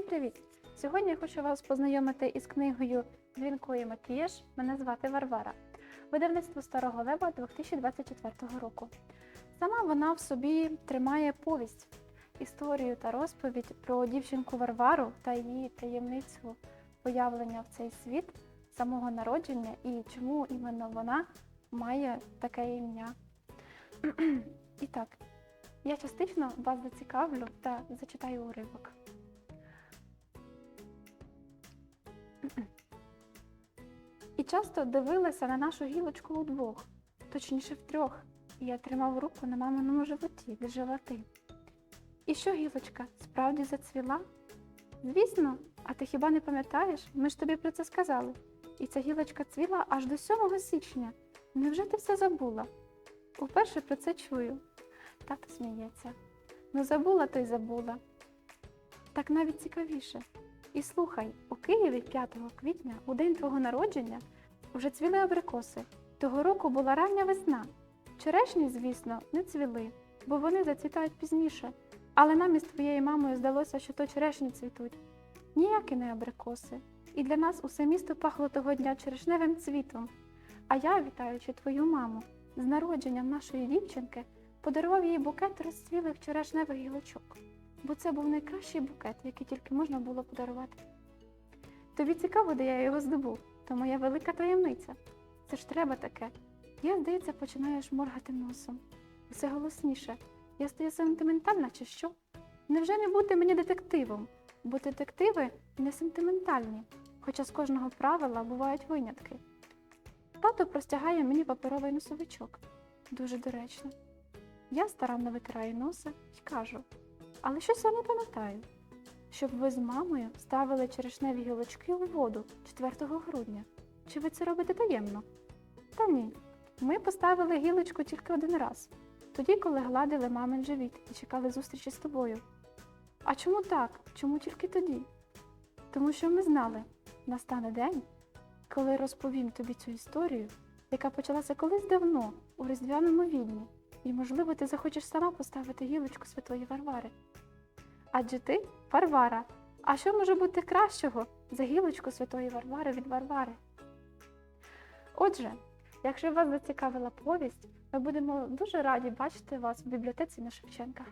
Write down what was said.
привіт! Сьогодні я хочу вас познайомити із книгою Дзвінкої Макіяж. Мене звати Варвара. Видавництво Старого Лева 2024 року. Сама вона в собі тримає повість, історію та розповідь про дівчинку Варвару та її таємницю появлення в цей світ, самого народження і чому іменно вона має таке ім'я. І так, я частично вас зацікавлю та зачитаю уривок. І часто дивилася на нашу гілочку удвох, точніше втрьох, і я тримав руку на маминому животі, де жила ти. І що гілочка справді зацвіла? Звісно, а ти хіба не пам'ятаєш? Ми ж тобі про це сказали. І ця гілочка цвіла аж до 7 січня. Невже ти все забула? Уперше про це чую. Тато сміється. Ну забула, то й забула. Так навіть цікавіше. І слухай, Києві 5 квітня, у день твого народження, вже цвіли абрикоси. Того року була рання весна. Черешні, звісно, не цвіли, бо вони зацвітають пізніше. Але нам із твоєю мамою здалося, що то черешні цвітуть. Ніякі не абрикоси. І для нас усе місто пахло того дня черешневим цвітом. А я, вітаючи твою маму, з народженням нашої дівчинки, подарував їй букет розцвілих черешневих гілочок, бо це був найкращий букет, який тільки можна було подарувати. Тобі цікаво, де я його здобув, то моя велика таємниця. Це ж треба таке. Я, здається, починаєш моргати носом. Усе голосніше. Я стаю сентиментальна чи що? Невже не бути мені детективом? Бо детективи не сентиментальні, хоча з кожного правила бувають винятки. Тато простягає мені паперовий носовичок. Дуже доречно. Я старанно витираю носа і кажу, але щось я не пам'ятаю, щоб ви з мамою ставили черешневі гілочки у воду 4 грудня. Чи ви це робите таємно? Та ні. Ми поставили гілочку тільки один раз, тоді, коли гладили мамин живіт і чекали зустрічі з тобою. А чому так? Чому тільки тоді? Тому що ми знали, настане день, коли розповім тобі цю історію, яка почалася колись давно, у різдвяному відні, і, можливо, ти захочеш сама поставити гілочку святої Варвари. Адже ти Варвара. А що може бути кращого за гілочку святої Варвари від Варвари? Отже, якщо вас зацікавила повість, ми будемо дуже раді бачити вас в бібліотеці на Шевченка.